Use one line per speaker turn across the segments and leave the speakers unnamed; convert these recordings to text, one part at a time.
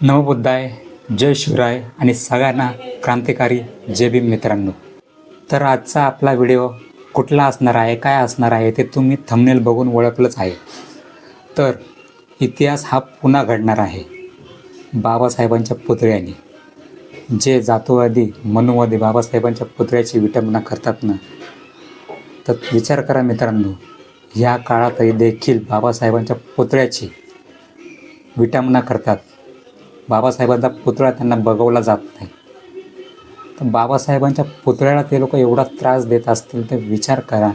नवबुद्धाय जय शिवराय आणि सगळ्यांना क्रांतिकारी जय भीम मित्रांनो. तर आजचा आपला व्हिडिओ कुठला असणार आहे काय असणार आहे ते तुम्ही थंबनेल बघून ओळखलंच आहे. तर इतिहास हा पुन्हा घडणार आहे. बाबासाहेबांच्या पुतळ्याने. जे जातोवादी मनुवादी बाबासाहेबांच्या पुतळ्याची विटंबना करतात ना तर विचार करा मित्रांनो ह्या काळातही देखील बाबासाहेबांच्या पुतळ्याची विटंबना करतात. बाबासाहेबांचा पुतळा त्यांना बघवला जात नाही. तर बाबासाहेबांच्या पुतळ्याला ते लोक एवढा त्रास देत असतील तर विचार करा.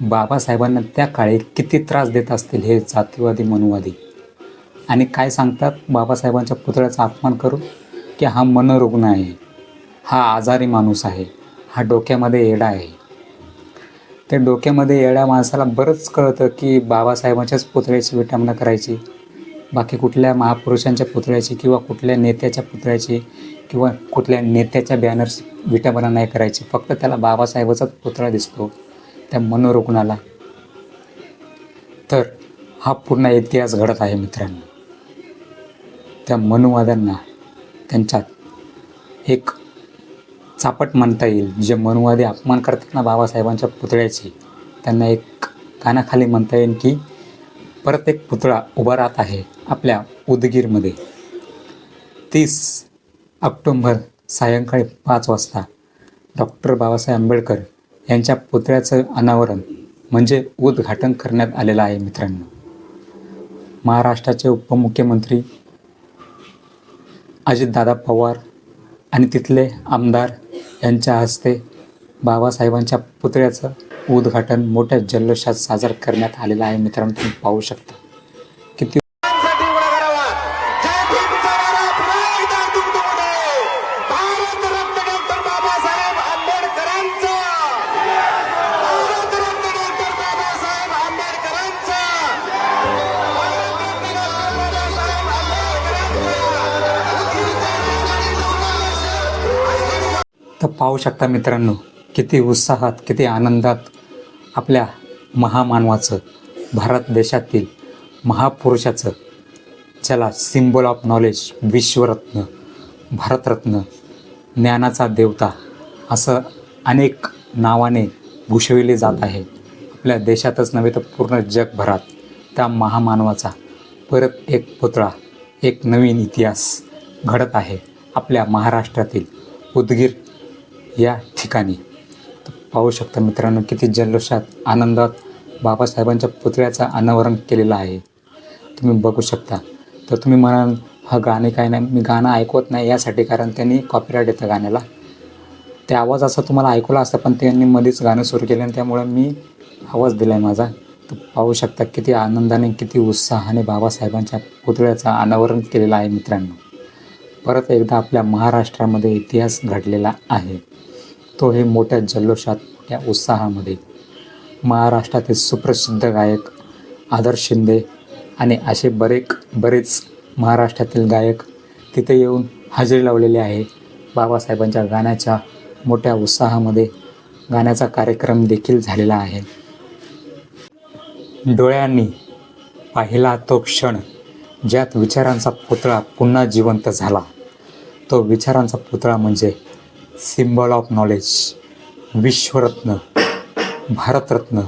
बाबासाहेबांना त्या काळी किती त्रास देत असतील हे जातीवादी मनुवादी. आणि काय सांगतात? बाबासाहेबांच्या पुतळ्याचा अपमान करून की हा मनोरुग्ण आहे. हा आजारी माणूस आहे. हा डोक्यामध्ये येडा आहे. ते डोक्यामध्ये येड्या माणसाला बरंच कळतं की बाबासाहेबांच्याच पुतळ्याची विटामना करायची. बाकी कुठल्या महापुरुषांच्या पुतळ्याची किंवा कुठल्या नेत्याच्या पुतळ्याची किंवा कुठल्या नेत्याच्या बॅनर्स विटंबना नाही करायची. फक्त त्याला बाबासाहेबाचाच पुतळा दिसतो त्या मनोरुग्णाला. तर हा पूर्ण इतिहास घडत आहे मित्रांनो. त्या मनुवाद्यांना त्यांच्यात एक चापट म्हणता येईल. जे मनुवादी अपमान करतात ना बाबासाहेबांच्या पुतळ्याची त्यांना एक कानाखाली म्हणता येईल की परत एक पुतळा उभा राहत आहे आपल्या उदगीरमध्ये. तीस ऑक्टोंबर सायंकाळी पाच वाजता डॉक्टर बाबासाहेब आंबेडकर यांच्या पुतळ्याचं अनावरण म्हणजे उद्घाटन करण्यात आलेलं आहे मित्रांनो. महाराष्ट्राचे उपमुख्यमंत्री अजितदादा पवार आणि तिथले आमदार यांच्या हस्ते बाबासाहेबांच्या पुतळ्याचं उद्घाटन मोठ्या जल्लोषात साजरं करण्यात आलेलं आहे. मित्रांनो तुम्ही पाहू शकता. किती तर पाहू शकता मित्रांनो किती उत्साहात किती आनंदात आपल्या महामानवाचं भारत देशातील महापुरुषाचं ज्याला सिम्बॉल ऑफ नॉलेज विश्वरत्न भारतरत्न ज्ञानाचा देवता असं अनेक नावाने भूषविले जात आहे. आपल्या देशातच नव्हे तर पूर्ण जगभरात त्या महामानवाचा परत एक पुतळा एक नवीन इतिहास घडत आहे आपल्या महाराष्ट्रातील उदगीर या ठिकाणी. पाहू शकता मित्रांनो किती जल्लोषात आनंदात बाबासाहेबांच्या पुतळ्याचं अनावरण केलेलं आहे. तुम्ही बघू शकता. तर तुम्ही म्हणाल हा गाणे काय नाही मी गाणं ऐकवत नाही यासाठी कारण त्यांनी कॉपीराईट येतं गाण्याला. ते आवाज असा तुम्हाला ऐकवला असता पण त्यांनी मध्येच गाणं सुरू केलं आणि त्यामुळं मी आवाज दिला आहे माझा. तर पाहू शकता किती आनंदाने किती उत्साहाने बाबासाहेबांच्या पुतळ्याचं अनावरण केलेलं आहे मित्रांनो. परत एकदा आपल्या महाराष्ट्रामध्ये इतिहास घडलेला आहे. तो हे मोठ्या जल्लोषात मोठ्या उत्साहामध्ये महाराष्ट्रातील सुप्रसिद्ध गायक आदर्श शिंदे आणि असे बरेक बरेच महाराष्ट्रातील गायक तिथे येऊन हजेरी लावलेले आहे. बाबासाहेबांच्या गाण्याच्या मोठ्या उत्साहामध्ये गाण्याचा कार्यक्रम देखील झालेला आहे. डोळ्यांनी पाहिला तो क्षण ज्यात विचारांचा पुतळा पुन्हा जिवंत झाला. तो विचारांचा पुतळा म्हणजे सिम्बॉल ऑफ नॉलेज विश्वरत्न भारतरत्न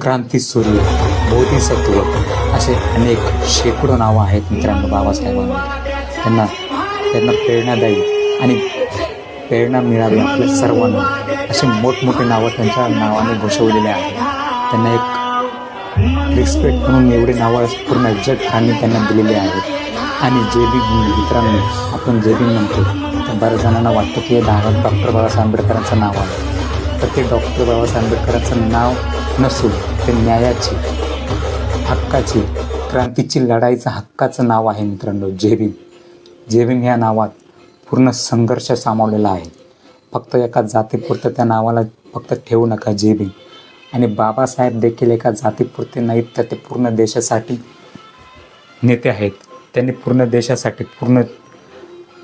क्रांतीसूर्य बोधिसत्व असे अनेक शेकडो नावं आहेत मित्रांनो बाबासाहेबांना. त्यांना त्यांना प्रेरणादायी आणि प्रेरणा मिळावी आपल्या सर्वांना. असे मोठमोठे नावं त्यांच्या नावाने घोषवलेले आहेत. त्यांना एक रिस्पेक्ट म्हणून एवढे नावं पूर्ण जगभराने त्यांना दिलेले आहेत. आणि जे बी मित्रांनो आपण जे बी म्हणतो बऱ्याच जणांना वाटतं की हे धारात डॉक्टर बाबासाहेब आंबेडकरांचं नाव आहे. तर ते डॉक्टर बाबासाहेब आंबेडकरांचं नाव नसून ते न्यायाची हक्काची क्रांतीची लढाईचं हक्काचं नाव आहे मित्रांनो जे जेबीन ह्या नावात पूर्ण संघर्ष सामावलेला आहे. फक्त एका जातीपुरतं त्या नावाला फक्त ठेवू नका जे आणि बाबासाहेब देखील एका जातीपुरते नाहीत तर ते पूर्ण देशासाठी नेते आहेत. त्यांनी पूर्ण देशासाठी पूर्ण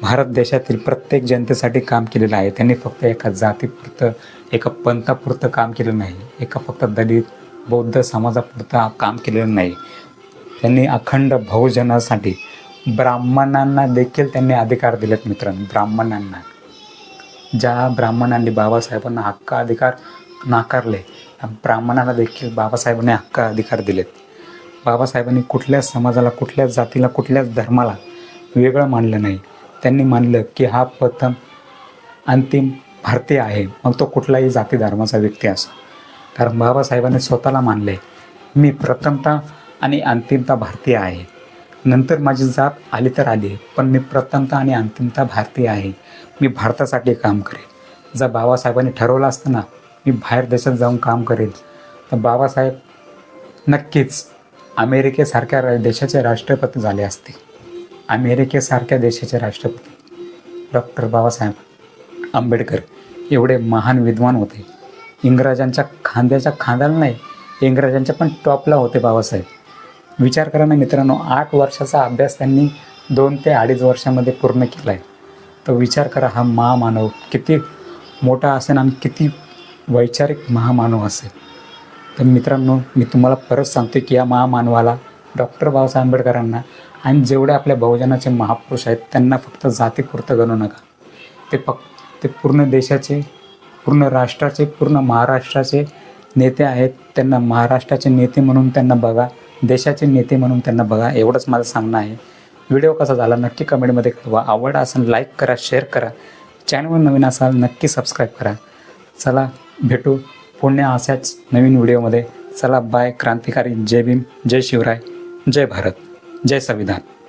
भारत देशातील प्रत्येक जनतेसाठी काम केलेलं आहे. त्यांनी फक्त एका जातीपुरतं एका पंथापुरतं काम केलं नाही. एका फक्त दलित बौद्ध समाजापुरतं काम केलेलं नाही. त्यांनी अखंड बहुजनासाठी ब्राह्मणांना देखील त्यांनी अधिकार दिलेत मित्रांनो ब्राह्मणांना. ज्या ब्राह्मणांनी बाबासाहेबांना हक्क अधिकार नाकारले त्या ब्राह्मणांना देखील बाबासाहेबांनी हक्क अधिकार दिलेत. बाबासाहेबांनी कुठल्याच समाजाला कुठल्याच जातीला कुठल्याच धर्माला वेगळं मानलं नाही. त्यांनी मानलं की हा प्रथम अंतिम भारतीय आहे. मग तो कुठलाही जाती धर्माचा व्यक्ती असो. कारण बाबासाहेबांनी स्वतःला मानले मी प्रथमता आणि अंतिमता भारतीय आहे. नंतर माझी जात आली तर आली पण मी प्रथमता आणि अंतिमता भारतीय आहे. मी भारतासाठी काम करेन. जर बाबासाहेबांनी ठरवलं असतं ना मी बाहेर देशात जाऊन काम करेन तर बाबासाहेब नक्कीच अमेरिकेसारख्या रा- देशाचे राष्ट्रपती झाले असते. अमेरिकेसारख्या देशाचे राष्ट्रपती. डॉक्टर बाबासाहेब आंबेडकर एवढे महान विद्वान होते. इंग्रजांच्या खांद्याच्या खांद्याला नाही इंग्रजांच्या पण टॉपला होते बाबासाहेब. विचार करा ना मित्रांनो आठ वर्षाचा अभ्यास त्यांनी दोन ते अडीच वर्षामध्ये पूर्ण केला आहे तर विचार करा हा महामानव किती मोठा असेल आणि किती वैचारिक महामानव असेल. तर मित्रांनो मी तुम्हाला परत सांगतो की या महामानवाला डॉक्टर बाबासाहेब आंबेडकरांना आणि जेवढे आपल्या बहुजनाचे महापुरुष आहेत त्यांना फक्त जातीपुरतं गणू नका. ते फक्त ते पूर्ण देशाचे पूर्ण राष्ट्राचे पूर्ण महाराष्ट्राचे नेते आहेत. त्यांना महाराष्ट्राचे नेते म्हणून त्यांना बघा देशाचे नेते म्हणून त्यांना बघा एवढंच माझं सांगणं आहे. व्हिडिओ कसा झाला नक्की कमेंटमध्ये कळवा. आवड असेल लाईक करा शेअर करा. चॅनलवर नवीन असाल नक्की सबस्क्राईब करा. चला भेटू पुण्या अशाच नवीन व्हिडिओमध्ये. चला बाय. क्रांतिकारी. जय भीम. जय शिवराय. जय भारत. जय संविधान.